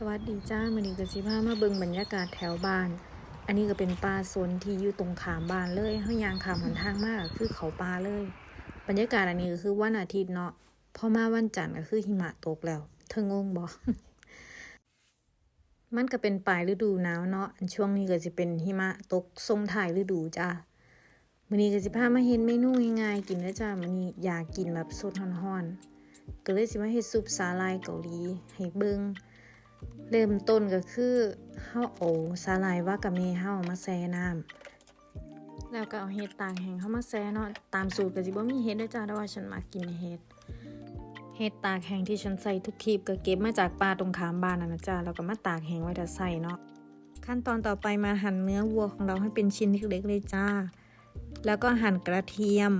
สวัสดีจ้ามื้อนี้ก็สิพามาเบิ่งบรรยากาศแถวบ้าน อันนี้ก็เป็นป่าสนที่อยู่ตรงขามบ้านเลยเฮายางขามหันทางมากคือเขาป่าเลย บรรยากาศอันนี้ก็คือวันอาทิตย์เนาะพอมาวันจันทร์ก็คือหิมะตกแล้ว เธองงบ่มันก็เป็นปลายฤดูหนาวเนาะอันช่วงนี้ก็สิเป็นหิมะตกทรงถ่ายฤดูจ้ามื้อนี้ก็สิพามาเฮ็ดเมนูง่ายๆกินเด้อจ้ามื้อนี้อยากกินแบบสดร้อนๆก็เลยสิมาเฮ็ดซุปสาหร่ายเกาหลีให้เบิ่ง เริ่มต้นก็คือเฮาเอาสาหร่ายวากาเมเฮามาแช่น้ำแล้วก็เอาเห็ดตากแห้งเข้ามาแช่เนาะตามสูตรก็สิบ่มีเห็ดด้วยจ้าแต่ว่าฉันมักกินเห็ดเห็ดตากแห้งที่ฉันใส่ทุกคลิปก็เก็บมาจากป่าตรงขามบ้านน่ะนะจ้าแล้วก็มาตากแห้งไว้แต่ใส่เนาะขั้นตอนต่อไปมาหั่นเนื้อวัวของเราให้เป็นชิ้นเล็กๆเลยจ้า แล้วก็หั่นกระเทียม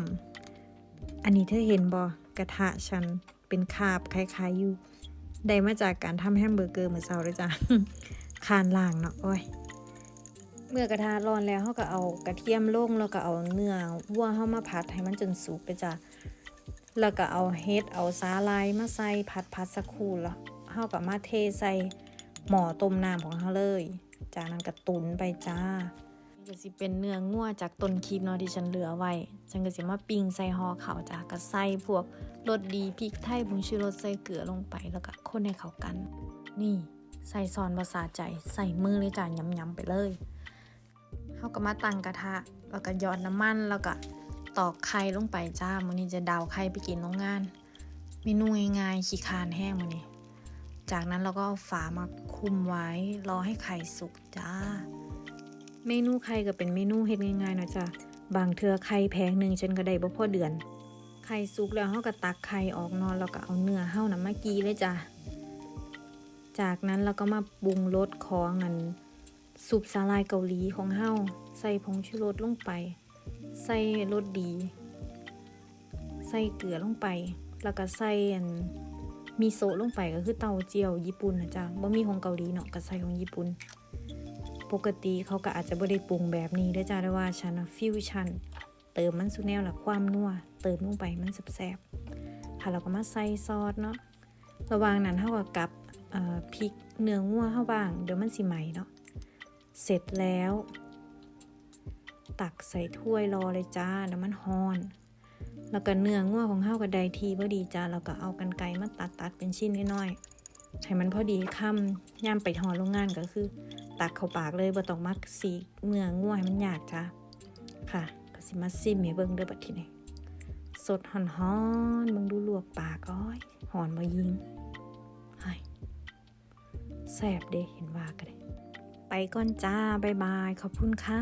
อันนี้เธอเห็นบ่กระทะฉันเป็นคาบคล้ายๆอยู่ ได้มาจากการทำแฮมเบอร์เกอร์มื้อเช้าเลยจ้ะคานล่างเนาะโอ้ยเมื่อกระทะร้อนแล้วเฮาก็เอากระเทียมลงแล้วก็เอาเนื้อวัวเฮามาผัดให้มันจนสุกไปจ้ะแล้วก็เอาเฮ็ดเอาสาลายมาใส่ผัดผัดสักครู่แล้วเฮาก็มาเทใส่หม้อต้มน้ำของเฮาเลย จากนั้นก็ตุนไปจ้า ก็สิเป็นเนื้องัวจากต้นคลิปเนาะที่ฉันเหลือไว้ ฉันก็สิมาปิ้งใส่ห่อข้าวจาก็ใส่พวกรสดีพริกไทยผงชูรสใส่เกลือลงไปแล้วก็คนให้เข้ากัน นี่ใส่ซอนภาษาใจใส่มือเลยจ้ะยำๆไปเลยเขาก็มาตั้งกระทะแล้วก็หยอดน้ำมันแล้วก็ตอกไข่ลงไปจ้ามื้อนี้จะดาวไข่ไปกินโรงงานเมนูง่ายๆขี้คานแห้งมื้อนี้จากนั้นเราก็เอาฝามาคุมไว้รอให้ไข่สุกจ้า เมนูไข่ก็เป็นเมนูเฮ็ดง่ายๆเนาะจ้ะบางเทื่อไข่แพงหนึ่งฉันก็ได้บ่พอเดือน ไข่สุกแล้วเฮาก็ตักไข่ออกนอนแล้วก็เอาเนื้อเฮานะมากีเลยจ้ะจากนั้นเราก็มาปรุงรสของอันซุปสาลายเกาหลีของเฮาใส่ผงชูรสลงไป ใส่รสดี ใส่เกลือลงไป แล้วก็ใส่อันมีโซะลงไปก็คือเตาเจียวญี่ปุ่นนะจ๊ะบ่มีของเกาหลีเนาะก็ใส่ของญี่ปุ่น ปกติเขาก็อาจจะบ่ได้ปรุงแบบนี้ด้อจ้าได้ว่าฉันฟิวชั่นเติมมันสุแนวละความนัวเติมลงไปมันแซ่บๆค่ะเราก็มาใส่ซอสเนาะระหว่างนั้นเท่ากับกับเอ่อพริกเนื้องัวเข้าบ้าง เดี๋ยวมันสิไหมเนาะเสร็จแล้ว ตักใส่ถ้วยรอเลยจ้าน้ำมันฮอนแล้วก็เนื้องัวของเฮากับไดทีพอดีจ้าเราก็เอากันไกรมาตัดตัดเป็นชิ้นน้อยๆให้มันพอดีคำย่ามไปทอดโรงงานก็คือ ตักเข้าปากเลยบ่ต้องมักสีเนื้อง่วยมันยากจ้าค่ะ ก็สิมาซิมให้เบิ่งเด้อบัดทีนี้สดหอนหอนมึงดูลวกปากอ้อยหอนมายิงไห้แซ่บเด้เห็นว่ากันเลยไปก่อนจ้าบ๊ายบาย ขอบคุณค่ะ